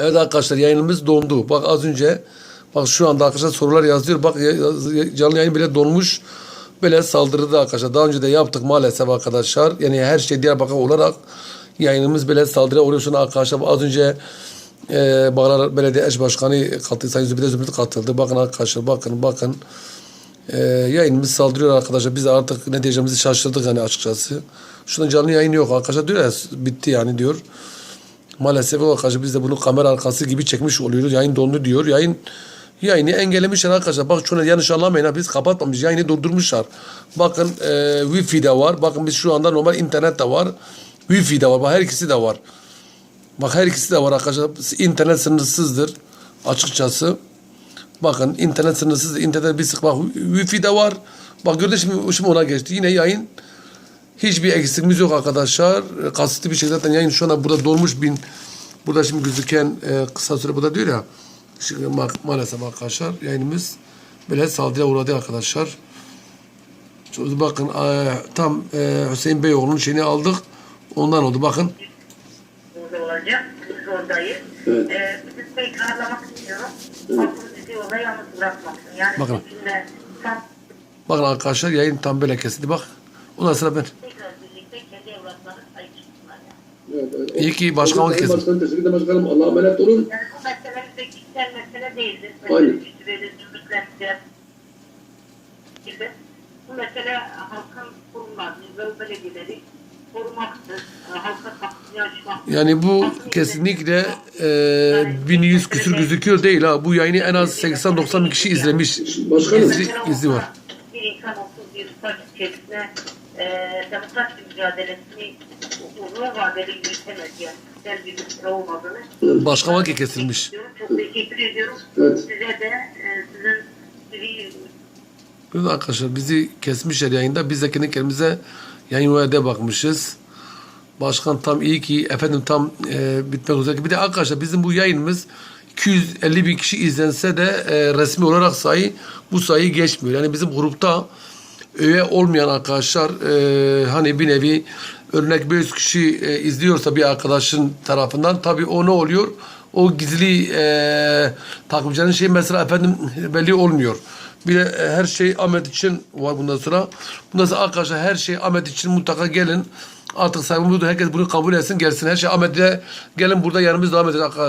Evet arkadaşlar yayınımız dondu. Bak az önce bak şu anda arkadaşlar sorular yazıyor. Bak canlı yayın bile donmuş. Böyle saldırdı arkadaşlar. Daha önce de yaptık maalesef arkadaşlar. Yani her şey Diyarbakır olarak yayınımız böyle saldırıya uğruyor. Şuna arkadaşlar az önce e, Bağlar Belediye Eş Başkanı katıldı. Sayın Zübide Zümrüt katıldı. Bakın arkadaşlar bakın bakın. E, yayınımız saldırıyor arkadaşlar. Biz artık ne diyeceğimizi şaşırdık yani açıkçası. Şuna canlı yayın yok arkadaşlar diyor ya bitti yani diyor. Maalesef arkadaşlar biz de bunu kamera arkası gibi çekmiş oluyoruz. Yayın dondu diyor. Yayın yayını engellemişler arkadaşlar. Bak şunu yanlış anlamayın ha biz kapatmamış. Yayını durdurmuşlar. Bakın e, Wi-Fi de var. Bakın biz şu anda normal internet de var. Wi-Fi de var. Bak her ikisi de var. Bak her ikisi de var arkadaşlar. İnternet sınırsızdır. Açıkçası. Bakın internet sınırsız. İnternet bir sık bak Wi-Fi de var. Bak gördün şimdi, şimdi ona geçti. Yine yayın Hiçbir eksikimiz yok arkadaşlar. E, Kasıtlı bir şey zaten yayın şu anda burada dolmuş bin. Burada şimdi gözüken e, kısa süre burada diyor ya. Şimdi ma- maalesef arkadaşlar yayınımız böyle saldırıya uğradı arkadaşlar. Şimdi bakın e, tam e, Hüseyin Beyoğlu'nun şeyini aldık. Ondan oldu bakın. burada olacak. Biz oradayız. Evet. Ee, sizi tekrarlamak istiyorum. Aklınız bizi orada yalnız bırakmasın. Yani Bakın. sizinle tam Bakın arkadaşlar yayın tam böyle kesildi bak. Ondan sonra ben. Evet. İyi ki başkanlık kesin. Başkanım teşekkür ederim başkanım. Allah'a emanet olun. Yani bu meselemiz de kişisel mesele değildir. Aynen. Mesele. Gibi. Bu mesele halkın kurumlarını ve belediyeleri korumaktır. Halka kapısını açmaktır. Yani bu kesinlikle e, 1100 küsür gözüküyor değil ha. Bu yayını en az 80-90 bin kişi izlemiş. Başkanım. İzli, izli var. Bir insan olsun bir saç içerisinde e, demokrasi mücadelesini uzun vadeli yürütemez yani. Güzel bir mesele olmadığını. Başka vaki kesilmiş. Çok teşekkür ediyorum. Evet. Size de e, sizin Burada arkadaşlar bizi kesmişler yayında. Biz de kendi kendimize yayın bakmışız. Başkan tam iyi ki efendim tam e, bitmek üzere. Bir de arkadaşlar bizim bu yayınımız 250 bin kişi izlense de e, resmi olarak sayı bu sayı geçmiyor. Yani bizim grupta üye olmayan arkadaşlar e, hani bir nevi örnek 500 kişi e, izliyorsa bir arkadaşın tarafından tabii o ne oluyor? O gizli e, takipçilerin şey mesela efendim belli olmuyor. Bir de e, her şey Ahmet için var bundan sonra. Bundan sonra arkadaşlar her şey Ahmet için mutlaka gelin. Artık saygımız. Herkes bunu kabul etsin gelsin. Her şey Ahmet'e gelin burada yanımızda devam edin arkadaşlar.